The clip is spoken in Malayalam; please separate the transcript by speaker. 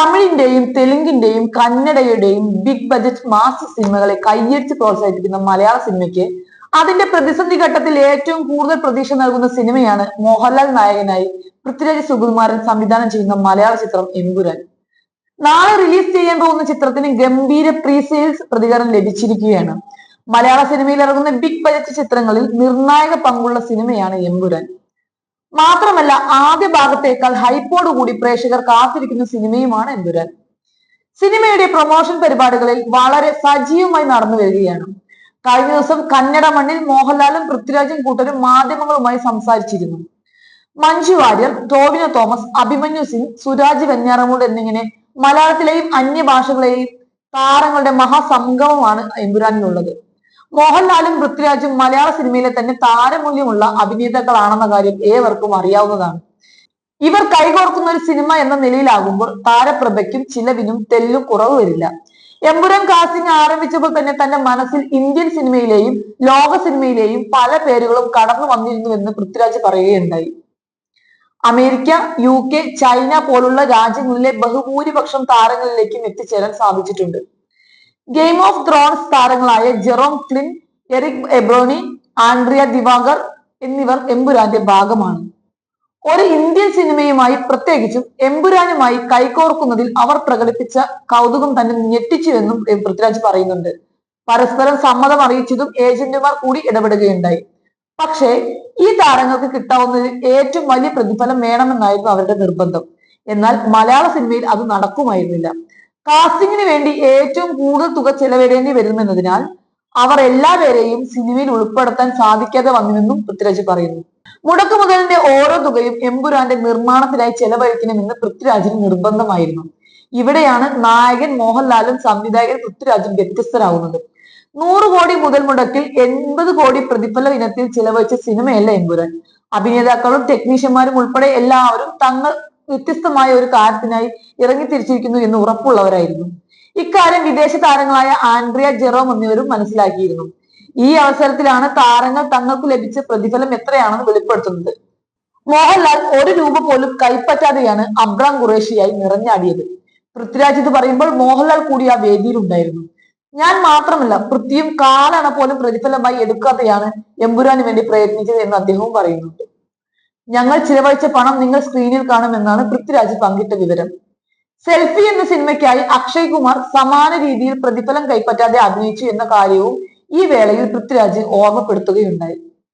Speaker 1: തമിഴിന്റെയും തെലുങ്കിന്റെയും കന്നഡയുടെയും ബിഗ് ബജറ്റ് മാസ് സിനിമകളെ കയ്യടിച്ച് പ്രോത്സാഹിപ്പിക്കുന്ന മലയാള സിനിമയ്ക്ക് അതിന്റെ പ്രതിസന്ധി ഘട്ടത്തിൽ ഏറ്റവും കൂടുതൽ പ്രതീക്ഷ നൽകുന്ന സിനിമയാണ് മോഹൻലാൽ നായകനായി പൃഥ്വിരാജ് സുകുമാരൻ സംവിധാനം ചെയ്യുന്ന മലയാള ചിത്രം എമ്പുരാൻ. നാളെ റിലീസ് ചെയ്യാൻ പോകുന്ന ചിത്രത്തിന് ഗംഭീര പ്രീ സെയിൽസ് പ്രതികരണം ലഭിച്ചിരിക്കുകയാണ്. മലയാള സിനിമയിൽ ഇറങ്ങുന്ന ബിഗ് ബജറ്റ് ചിത്രങ്ങളിൽ നിർണായക പങ്കുള്ള സിനിമയാണ് എമ്പുരാൻ. മാത്രമല്ല ആദ്യ ഭാഗത്തേക്കാൾ ഹൈപ്പോടുകൂടി പ്രേക്ഷകർ കാത്തിരിക്കുന്ന സിനിമയുമാണ് എമ്പുരാൻ സിനിമയുടെ പ്രൊമോഷൻ പരിപാടികളിൽ വളരെ സജീവമായി നടന്നു വരികയാണ്. കഴിഞ്ഞ ദിവസം കന്നഡ മണ്ണിൽ മോഹൻലാലും പൃഥ്വിരാജും കൂട്ടരും മാധ്യമങ്ങളുമായി സംസാരിച്ചിരുന്നു. മഞ്ജു വാര്യർ ടോവിനോ തോമസ് അഭിമന്യു സിംഗ് സുരാജ് വെഞ്ഞാറമൂട് എന്നിങ്ങനെ മലയാളത്തിലെയും അന്യഭാഷകളെയും താരങ്ങളുടെ മഹാസംഗമമാണ് എമ്പുരാനിലുള്ളത് മോഹൻലാലും പൃഥ്വിരാജും മലയാള സിനിമയിലെ തന്നെ താരമൂല്യമുള്ള അഭിനേതാക്കളാണെന്ന കാര്യം ഏവർക്കും അറിയാവുന്നതാണ്. ഇവർ കൈകോർക്കുന്ന ഒരു സിനിമ എന്ന നിലയിലാകുമ്പോൾ താരപ്രഭയ്ക്കും ചിലവിനും തെല്ലും കുറവ് വരില്ല. എമ്പുരാൻ കാസ്റ്റിംഗ് ആരംഭിച്ചപ്പോൾ തന്നെ തന്റെ മനസ്സിൽ ഇന്ത്യൻ സിനിമയിലെയും ലോക സിനിമയിലെയും പല പേരുകളും കടന്നു വന്നിരുന്നുവെന്ന് പൃഥ്വിരാജ് പറയുകയുണ്ടായി. അമേരിക്ക യു കെ ചൈന പോലുള്ള രാജ്യങ്ങളിലെ ബഹുഭൂരിപക്ഷം താരങ്ങളിലേക്കും എത്തിച്ചേരാൻ സാധിച്ചിട്ടുണ്ട്. ഗെയിം ഓഫ് ത്രോൺസ് താരങ്ങളായ Jerome Flynn Eric Ebouaney Andrea Tivadar എന്നിവർ എമ്പുരാന്റെ ഭാഗമാണ്. ഒരു ഇന്ത്യൻ സിനിമയുമായി പ്രത്യേകിച്ചും എമ്പുരാനുമായി കൈകോർക്കുന്നതിൽ അവർ പ്രകടിപ്പിച്ച കൗതുകം തന്നെ ഞെട്ടിച്ചുവെന്നും പൃഥ്വിരാജ് പറയുന്നുണ്ട്. പരസ്പരം സമ്മതം അറിയിച്ചതും ഏജന്റുമാർ കൂടി ഇടപെടുകയുണ്ടായി. പക്ഷേ ഈ താരങ്ങൾക്ക് കിട്ടാവുന്നതിൽ ഏറ്റവും വലിയ പ്രതിഫലം വേണമെന്നായിരുന്നു അവരുടെ നിർബന്ധം. എന്നാൽ മലയാള സിനിമയിൽ അത് നടക്കുമായിരുന്നില്ല. കാസ്റ്റിംഗിന് വേണ്ടി ഏറ്റവും കൂടുതൽ തുക ചെലവിടേണ്ടി വരുമെന്നതിനാൽ അവർ എല്ലാവരെയും സിനിമയിൽ ഉൾപ്പെടുത്താൻ സാധിക്കാതെ വന്നുവെന്നും പൃഥ്വിരാജ് പറയുന്നു. മുടക്കു മുതലിന്റെ ഓരോ തുകയും എംപുരാന്റെ നിർമ്മാണത്തിനായി ചെലവഴിക്കണമെന്ന് പൃഥ്വിരാജിന് നിർബന്ധമായിരുന്നു. ഇവിടെയാണ് നായകൻ മോഹൻലാലും സംവിധായകൻ പൃഥ്വിരാജും വ്യത്യസ്തരാകുന്നത് നൂറ് കോടി മുതൽ മുടക്കിൽ എൺപത് കോടി പ്രതിഫല ഇനത്തിൽ ചിലവഴിച്ച സിനിമയല്ല എംപുരാൻ. അഭിനേതാക്കളും ടെക്നീഷ്യന്മാരും ഉൾപ്പെടെ എല്ലാവരും തങ്ങൾ വ്യത്യസ്തമായ ഒരു കാര്യത്തിനായി ഇറങ്ങി തിരിച്ചിരിക്കുന്നു എന്ന് ഉറപ്പുള്ളവരായിരുന്നു. ഇക്കാര്യം വിദേശ താരങ്ങളായ ആൻഡ്രിയ ജെറോം എന്നിവരും മനസ്സിലാക്കിയിരുന്നു. ഈ അവസരത്തിലാണ് താരങ്ങൾ തങ്ങൾക്ക് ലഭിച്ച പ്രതിഫലം എത്രയാണെന്ന് വെളിപ്പെടുത്തുന്നത്. മോഹൻലാൽ ഒരു രൂപ പോലും കൈപ്പറ്റാതെയാണ് അബ്രാം ഖുറേഷിയായി നിറഞ്ഞാടിയത്. പൃഥ്വിരാജ് ഇത് പറയുമ്പോൾ മോഹൻലാൽ കൂടി ആ വേദിയിൽ ഉണ്ടായിരുന്നു. ഞാൻ മാത്രമല്ല പൃഥ്വിയും കാലണ പോലും പ്രതിഫലമായി എടുക്കാതെയാണ് എമ്പുരാന് വേണ്ടി പ്രയത്നിച്ചത് എന്ന് അദ്ദേഹവും പറയുന്നുണ്ട്. ഞങ്ങൾ ചിലവഴിച്ച പണം നിങ്ങൾ സ്ക്രീനിൽ കാണുമെന്നാണ് പൃഥ്വിരാജ് പങ്കിട്ട വിവരം. സെൽഫി എന്ന സിനിമയ്ക്കായി അക്ഷയ് കുമാർ സമാന രീതിയിൽ പ്രതിഫലം കൈപ്പറ്റാതെ അഭിനയിച്ചു എന്ന കാര്യവും ഈ വേളയിൽ പൃഥ്വിരാജ് ഓർമ്മപ്പെടുത്തുകയുണ്ടായി.